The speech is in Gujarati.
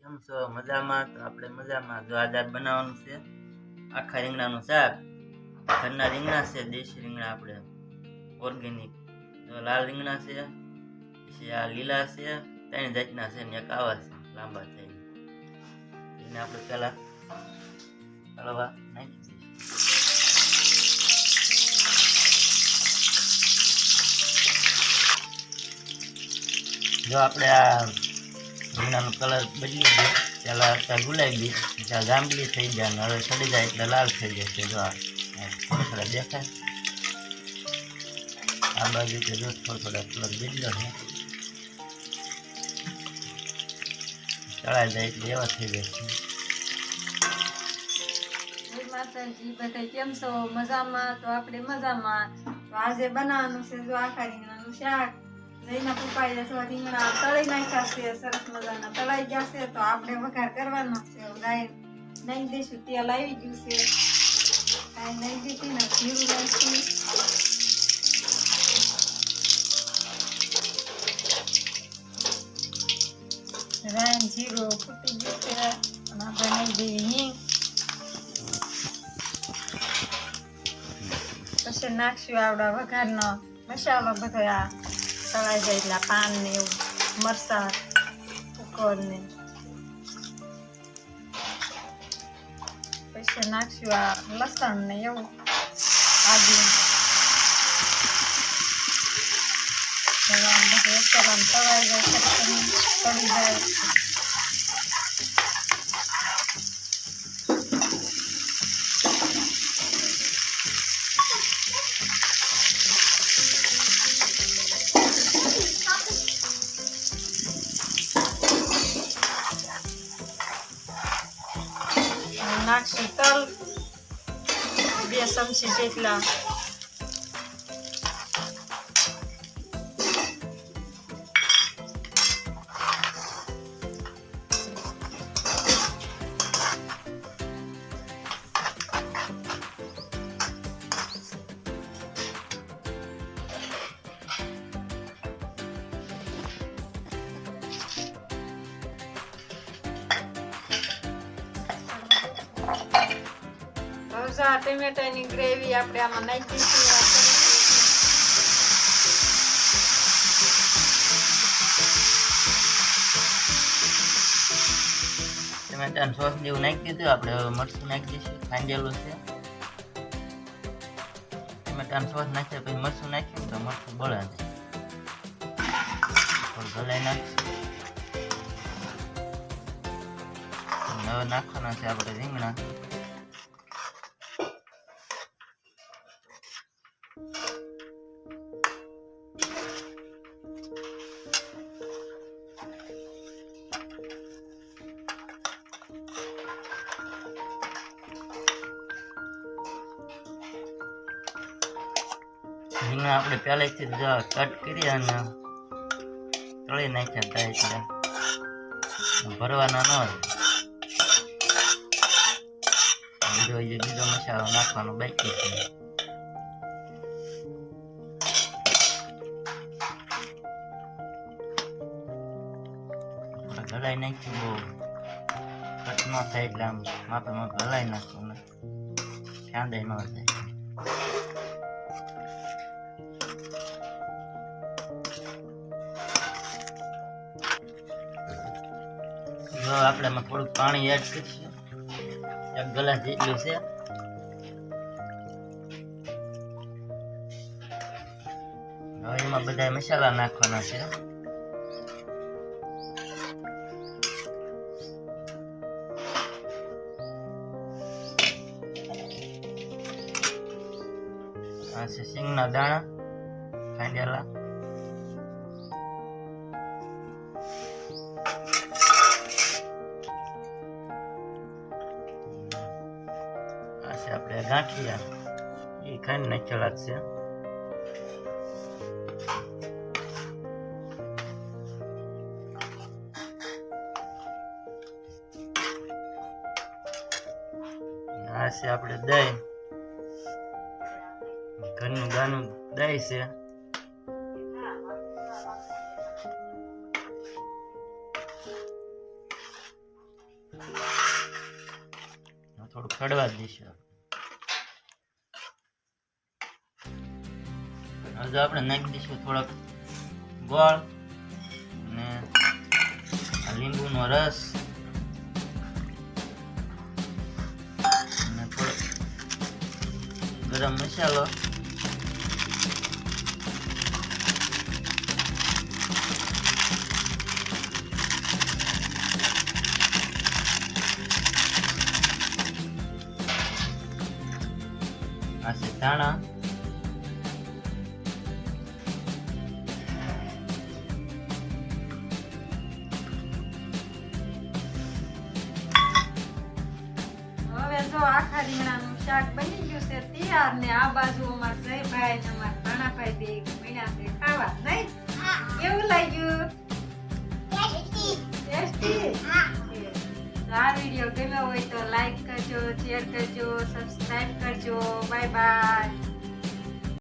કેમ છો? મજામાં? તો આપણે મજામાં. જો આજે આ બનાવવાનું છે. આખા રીંગણાનું શાક. ઘરના રીંગણા છે, દેશી રીંગણા આપણે. ઓર્ગેનિક જો લાલ રીંગણા છે, પછી આ લીલા છે, ત્રણ જાતના છે ને એક આવા છે, લાંબા થઈને એને આપણે પહેલા હળવા નાખી દઈશું. જો આપણે આ રીંગણાનો કલર બદલી ગયો. પહેલાં અત્યારે ગુલાબી ત્યાં જાંબલી થઈ જાય અને હવે સડી જાય એટલે લાલ થઈ જશે. જો આ થોડા થોડા દેખાય. આ બાજુ કે જો થોડા થોડા કલર બદલ્યો છે. ચડાઈ જાય એટલે એવા થઈ જશે માતાજી બધા કેમ છો? મજામાં? તો આપણે મજામાં. તો આજે બનાવવાનું છે જો આખા રીંગણાનું શાક. લઈને પપ્પાએ જો રીંગણા તળી નાખ્યા સરસ મજાના. તળાઈ ગયા છે તો આપણે વઘાર કરવાનો છે. ગાય નહીં દઈશું, તેલ આવી ગયું છે. કાંઈ નહીં દીધી ને જીરું નાખી રાયણ જીરું ફૂટી ગયું છે અને આપણે નહીં દઈએ હિંગ. પછી નાખશું આવડા વઘારનો મસાલો બધો આ તળાઈ જાય એટલે પાન ને એવું મરસા કુકર ને પછી નાખશું આ લસણ ને એવું આદુ તળાઈ જાય તળી જાય. અને નાખશું તલ બે ચમચી જો આ ટમેટાની ગ્રેવી આપણે આમાં નાખી દઈશું. ટમેટાનું સોસ જેવું નાખી દીધું, આપણે હવે મરચું નાખી દઈશું, ખાંડેલું છે. ટમેટાનું સોસ નાખ્યા પછી મરચું નાખ્યું, તો મરચું બળે છે ગલાઈ નાખીશું. હવે નાખવાના છે આપણે રીંગણા. રીંગણા આપણે પહેલેથી જ કટ કરી અને તળી નાખ્યા થાય એટલે ભરવાના ન હોય. બીજો જે બીજો મસાલો નાખવાનો બાકી છે. ગલાઈ નાખ્યું બહુ. કટ ન થાય એટલે આમ માપે માપે હલાઈ નાખવું ને. ફાંદાઈ ન થાય જો આપણે એમાં થોડુંક પાણી એડ કરીશું. એક ગ્લાસ જેટલું છે. હવે એમાં બધા મસાલા નાખવાના છે. આ છે સિંગના દાણા ખાંડેલા આપણે ગાંઠિયા એ ખાઈને નાખેલા જ છે આ છે આપણે દહીં. ઘરનું ગાનું દહીં છે. હવે થોડુંક ચડવા દઈશું. હવે જો આપણે નાખી દઈશું થોડોક ગોળ અને લીંબુનો રસ અને થોડો ગરમ મસાલો. આ છે ધાણા. જો આખા રીંગણાનું શાક બની ગયું છે. તૈયાર ને આ બાજુ અમાર જયભાઈ ને અમાર ભાણાભાઈ બે મળ્યા છે ખાવા. નહીં? કેવું લાગ્યું? ટેસ્ટી? આ વીડિયો ગમ્યો હોય તો લાઈક કરજો શેર કરજો સબસ્ક્રાઇબ કરજો. Bye bye.